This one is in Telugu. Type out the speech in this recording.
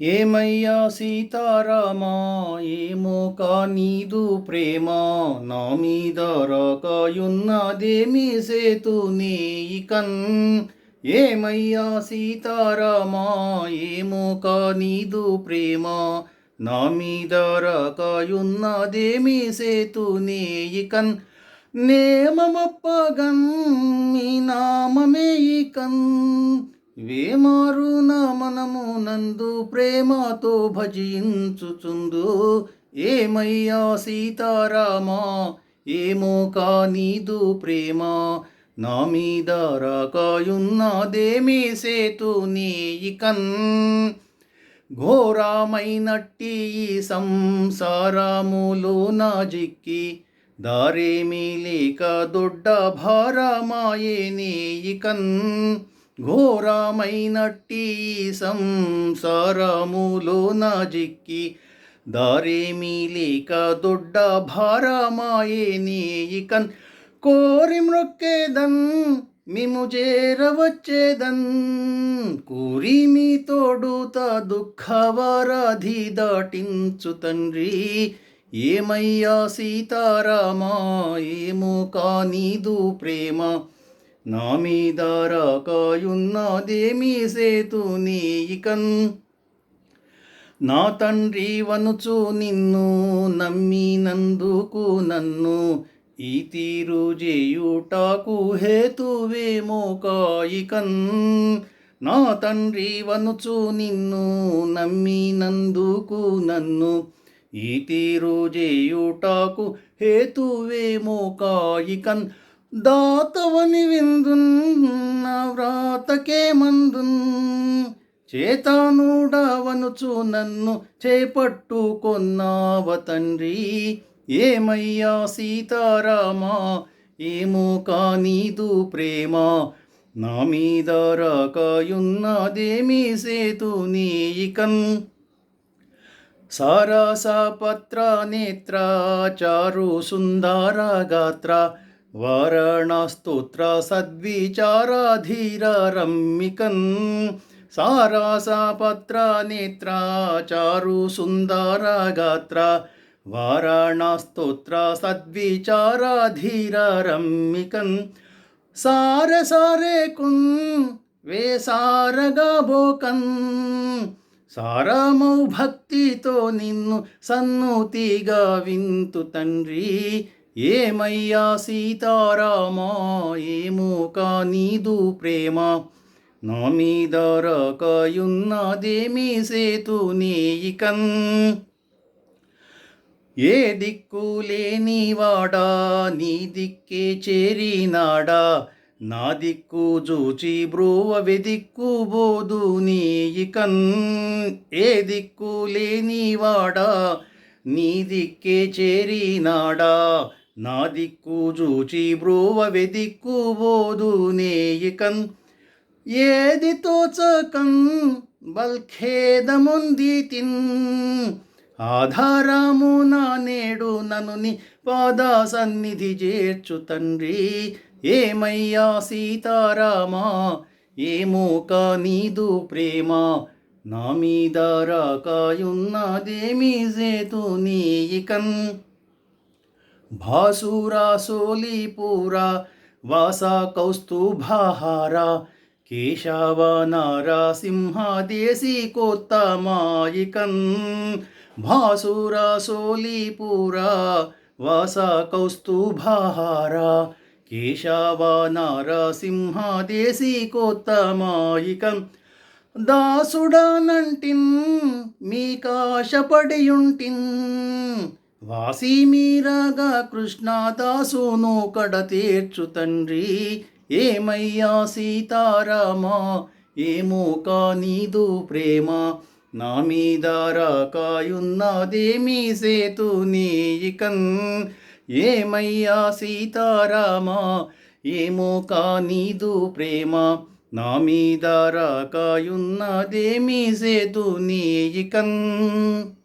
ఏమయ్యా సీతారామా? ఏమో నీదు ప్రేమ. నా మీద రాకాయున్నదేమి సేతు నీకన్ ఏమయ్యా సీతారామా? ఏమో నీదు ప్రేమ. నా మీద రాకాయున్నదేమి సేతు నీకన్ నేమమప్పగన్ మీ నామమే ఇకన్. వేమారు నా మనము నందు ప్రేమతో భజించుచుందు. ఏమయ్యా సీతారామా? ఏమో కానీదు ప్రేమ. నా మీద రాకాయున్నదేమీ సేతు నీకన్ ఘోరమైనట్టి ఈ సంసారములో నా జిక్కి. దారేమీ లేక దొడ్డ భారమాయే నీకన్ ఘోరమైనట్టి సంసారములో నాజిక్కి దారేమీ లేక దొడ్డ భారమాయే నీకన్ కోరి మ్రొక్కేదన్ మిము చేరవచ్చేదన్. కూరి మీ తోడుత దుఃఖవరాధి దాటించు తండ్రి ఏమయ్యా సీతారామా ఏమో కానీదు ప్రేమ. నా మీద రాకాయున్నదేమీ సేతు నీయికన్ నా తండ్రి వనుచు నిన్ను నమ్మినందుకు నన్ను ఈ తీరు చేయుటాకు హేతువేమో కాయికన్ నా తండ్రి వనుచు నిన్ను నమ్మినందుకు నన్ను ఈ తీరు చేయుటాకు హేతువేమో కాయికన్ దాతవని విందున్ నా వ్రాతకే మందున్. చేతానుడవనుచు నన్ను చేపట్టుకొన్నావ తండ్రి. ఏమయ్యా సీతారామా ఏమో కానీదు ప్రేమ. నా మీద రాకాయున్నదేమీ సేతు నీకన్ సారాసపత్ర నేత్ర చారు సుందర గాత్ర. వారణాస్తోత్ర సద్విచారాధీర రమ్మికన్ సారాసపత్ర నేత్ర చారు సుందర గాత్ర వారాణాస్తోత్ర సద్విచారాధీర రమ్మికన్ సార సారే కున్ వేసారగా బోకన్ సారామౌ భక్తితో నిన్ను సన్నూతిగా వింతు తండ్రి ఏమయ్యా సీతారామా? ఏమో కానీదు ప్రేమ. నా మీద రాకాయున్నదేమీ సేతు నీకన్ ఏ దిక్కు లేనివాడా నీ దిక్కే చేరినాడా నా దిక్కు జూచి బ్రోవవి వెదిక్కు బోధు నీకన్ ఏ దిక్కు లేనివాడా నీ దిక్కే చేరినాడా నా దిక్కు జూచి బ్రోవవి దిక్కు బోధు నేయికన్ ఏది తోచకన్ బల్ఖేదముంది తిన్ ఆధారము నా నేడు నన్ను నీ పాద సన్నిధి చేర్చు తండ్రి. ఏమయ్యా సీతారామా ఏమో కానీదు ప్రేమ. నా మీద రాకాయున్నదేమీ సేతు నీయికన్ భాసురా సోలీపురా వాసా కౌస్తుభాహారా కేశవ నారాసింహదేశీ కోత్తమాయికన్ భాసురా సోలీపురా వాస కౌస్తుభాహారా కేశవ నారసింహదేశీ కోత్తమాయికన్ మీ కాశపడియుంటిన్ వాసి మీరగా కృష్ణదాసును కడ తీర్చు తండ్రి. ఏమయ్యా సీతారామా? ఏమో కానీదు ప్రేమ. నా మీద రాకాయున్నదేమీ సేతు నీకన్ ఏమయ్యా సీతారామా? ఏమో కానీదు ప్రేమ. నా మీద రాకాయున్నదేమీ సేతు నీకన్